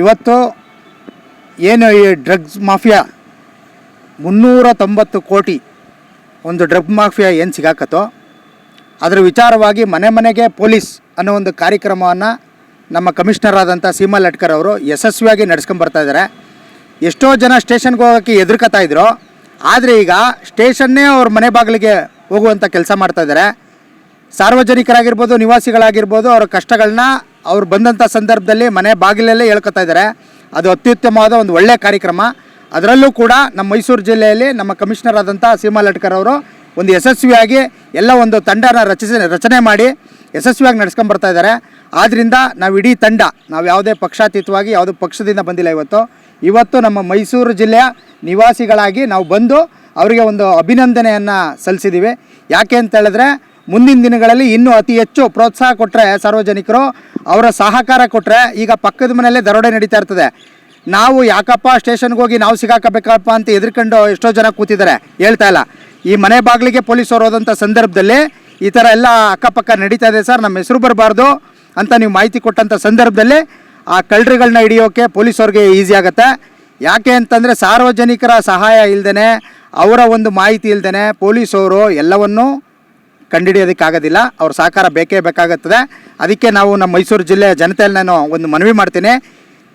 ಇವತ್ತು ಏನು ಈ ಡ್ರಗ್ಸ್ ಮಾಫಿಯಾ? ಮುನ್ನೂರ ತೊಂಬತ್ತು ಕೋಟಿ ಒಂದು ಡ್ರಗ್ ಮಾಫಿಯಾ ಏನು ಸಿಗಾಕತ್ತೋ? ಅದರ ವಿಚಾರವಾಗಿ ಮನೆ ಮನೆಗೆ ಪೊಲೀಸ್ ಅನ್ನೋ ಒಂದು ಕಾರ್ಯಕ್ರಮವನ್ನು ನಮ್ಮ ಕಮಿಷನರ್ ಆದಂಥ ಸೀಮಾ ಲಟ್ಕರ್ ಅವರು ಯಶಸ್ವಿಯಾಗಿ ನಡೆಸ್ಕೊಂಬರ್ತಾ ಇದ್ದಾರೆ ಎಷ್ಟೋ ಜನ ಸ್ಟೇಷನ್ಗೆ ಹೋಗೋಕ್ಕೆ ಎದುರ್ಕತಾ ಇದ್ರು. ಆದರೆ ಈಗ ಸ್ಟೇಷನ್ನೇ ಅವ್ರ ಮನೆ ಬಾಗಿಲಿಗೆ ಹೋಗುವಂಥ ಕೆಲಸ ಮಾಡ್ತಾ ಇದ್ದಾರೆ ಸಾರ್ವಜನಿಕರಾಗಿರ್ಬೋದು, ನಿವಾಸಿಗಳಾಗಿರ್ಬೋದು, ಅವರ ಕಷ್ಟಗಳನ್ನ ಅವ್ರು ಬಂದಂಥ ಸಂದರ್ಭದಲ್ಲಿ ಮನೆ ಬಾಗಿಲಲ್ಲೇ ಹೇಳ್ಕೊತಾ ಇದ್ದಾರೆ. ಅದು ಅತ್ಯುತ್ತಮವಾದ ಒಂದು ಒಳ್ಳೆಯ ಕಾರ್ಯಕ್ರಮ. ಅದರಲ್ಲೂ ಕೂಡ ನಮ್ಮ ಮೈಸೂರು ಜಿಲ್ಲೆಯಲ್ಲಿ ನಮ್ಮ ಕಮಿಷನರ್ ಆದಂಥ ಸೀಮಾ ಲಟ್ಕರ್ ಅವರು ಒಂದು ಯಶಸ್ವಿಯಾಗಿ ಎಲ್ಲ ಒಂದು ತಂಡನ ರಚಿಸಿ, ರಚನೆ ಮಾಡಿ ಯಶಸ್ವಿಯಾಗಿ ನಡೆಸ್ಕೊಂಬರ್ತಾ ಇದ್ದಾರೆ. ಆದ್ದರಿಂದ ನಾವು ಇಡೀ ತಂಡ, ನಾವು ಯಾವುದೇ ಪಕ್ಷಾತೀತವಾಗಿ ಯಾವುದೇ ಪಕ್ಷದಿಂದ ಬಂದಿಲ್ಲ ಇವತ್ತು. ಇವತ್ತು ನಮ್ಮ ಮೈಸೂರು ಜಿಲ್ಲೆಯ ನಿವಾಸಿಗಳಾಗಿ ನಾವು ಬಂದು ಅವರಿಗೆ ಒಂದು ಅಭಿನಂದನೆಯನ್ನು ಸಲ್ಲಿಸಿದ್ದೀವಿ ಯಾಕೆ ಅಂತ ಹೇಳಿದ್ರೆ ಮುಂದಿನ ದಿನಗಳಲ್ಲಿ ಇನ್ನೂ ಅತಿ ಹೆಚ್ಚು ಪ್ರೋತ್ಸಾಹ ಕೊಟ್ಟರೆ ಸಾರ್ವಜನಿಕರು, ಅವರ ಸಹಕಾರ ಕೊಟ್ಟರೆ ಈಗ ಪಕ್ಕದ ಮನೆಯಲ್ಲೇ ದರೋಡೆ ನಡೀತಾ ಇರ್ತದೆ. ನಾವು ಯಾಕಪ್ಪ ಸ್ಟೇಷನ್ಗೆ ಹೋಗಿ ನಾವು ಸಿಗಾಕಬೇಕಪ್ಪ ಅಂತ ಎದುರ್ಕೊಂಡು ಎಷ್ಟೋ ಜನ ಕೂತಿದ್ದಾರೆ. ಹೇಳ್ತಾ ಇಲ್ಲ. ಈ ಮನೆ ಬಾಗಿಲಿಗೆ ಪೊಲೀಸರು ಹೋದಂಥ ಸಂದರ್ಭದಲ್ಲಿ ಈ ಥರ ಎಲ್ಲ ಅಕ್ಕಪಕ್ಕ ನಡೀತಾ ಇದೆ ಸರ್. ನಮ್ಮ ಹೆಸರು ಬರಬಾರ್ದು ಅಂತ ನೀವು ಮಾಹಿತಿ ಕೊಟ್ಟಂಥ ಸಂದರ್ಭದಲ್ಲಿ ಆ ಕಳ್ಳರುಗಳನ್ನ ಹಿಡಿಯೋಕೆ ಪೊಲೀಸವ್ರಿಗೆ ಈಸಿ ಆಗುತ್ತೆ. ಯಾಕೆ ಅಂತಂದರೆ ಸಾರ್ವಜನಿಕರ ಸಹಾಯ ಇಲ್ದೇ ಅವರ ಒಂದು ಮಾಹಿತಿ ಇಲ್ದೇ ಪೊಲೀಸವರು ಎಲ್ಲವನ್ನೂ ಕಂಡುಹಿಡಿಯೋದಕ್ಕಾಗೋದಿಲ್ಲ. ಅವ್ರ ಸಹಕಾರ ಬೇಕೇ ಬೇಕಾಗುತ್ತದೆ. ಅದಕ್ಕೆ ನಾವು ನಮ್ಮ ಮೈಸೂರು ಜಿಲ್ಲೆಯ ಜನತೆಯಲ್ಲಿ ನಾನು ಒಂದು ಮನವಿ ಮಾಡ್ತೀನಿ.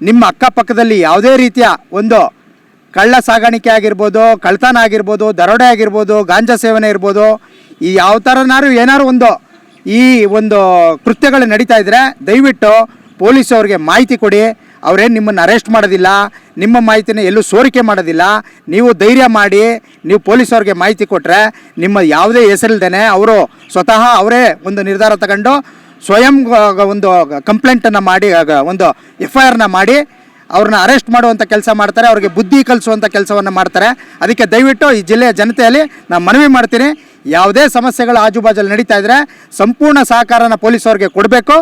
ನಿಮ್ಮ ಅಕ್ಕಪಕ್ಕದಲ್ಲಿ ಯಾವುದೇ ರೀತಿಯ ಒಂದು ಕಳ್ಳ ಸಾಗಾಣಿಕೆ ಆಗಿರ್ಬೋದು, ಕಳ್ತನ ಆಗಿರ್ಬೋದು, ದರೋಡೆ ಆಗಿರ್ಬೋದು, ಗಾಂಜಾ ಸೇವನೆ ಇರ್ಬೋದು, ಈ ಯಾವ ಥರನಾರು ಏನಾದ್ರು ಒಂದು ಈ ಒಂದು ಕೃತ್ಯಗಳು ನಡೀತಾ ಇದ್ದರೆ ದಯವಿಟ್ಟು ಪೊಲೀಸ್ ಅವ್ರಿಗೆ ಮಾಹಿತಿ ಕೊಡಿ. ಅವರೇನು ನಿಮ್ಮನ್ನು ಅರೆಸ್ಟ್ ಮಾಡೋದಿಲ್ಲ, ನಿಮ್ಮ ಮಾಹಿತಿನ ಎಲ್ಲೂ ಸೋರಿಕೆ ಮಾಡೋದಿಲ್ಲ, ನೀವು ಧೈರ್ಯ ಮಾಡಿ, ನೀವು ಪೊಲೀಸವ್ರಿಗೆ ಮಾಹಿತಿ ಕೊಟ್ಟರೆ ನಿಮ್ಮ ಯಾವುದೇ ಹೆಸರಿಲ್ದೇ ಅವರು ಸ್ವತಃ ಅವರೇ ಒಂದು ನಿರ್ಧಾರ ತಗೊಂಡು ಸ್ವಯಂ ಒಂದು ಕಂಪ್ಲೇಂಟನ್ನು ಮಾಡಿ ಒಂದು ಎಫ್ ಐ ಆರ್ನ ಮಾಡಿ ಅವ್ರನ್ನ ಅರೆಸ್ಟ್ ಮಾಡುವಂಥ ಕೆಲಸ ಮಾಡ್ತಾರೆ, ಅವ್ರಿಗೆ ಬುದ್ಧಿ ಕಲಿಸುವಂಥ ಕೆಲಸವನ್ನು ಮಾಡ್ತಾರೆ. ಅದಕ್ಕೆ ದಯವಿಟ್ಟು ಈ ಜಿಲ್ಲೆಯ ಜನತೆಯಲ್ಲಿ ನಾನು ಮನವಿ ಮಾಡ್ತೀನಿ, ಯಾವುದೇ ಸಮಸ್ಯೆಗಳು ಆಜುಬಾಜಲ್ಲಿ ನಡೀತಾ ಇದ್ದರೆ ಸಂಪೂರ್ಣ ಸಹಕಾರನ ಪೊಲೀಸವ್ರಿಗೆ ಕೊಡಬೇಕು.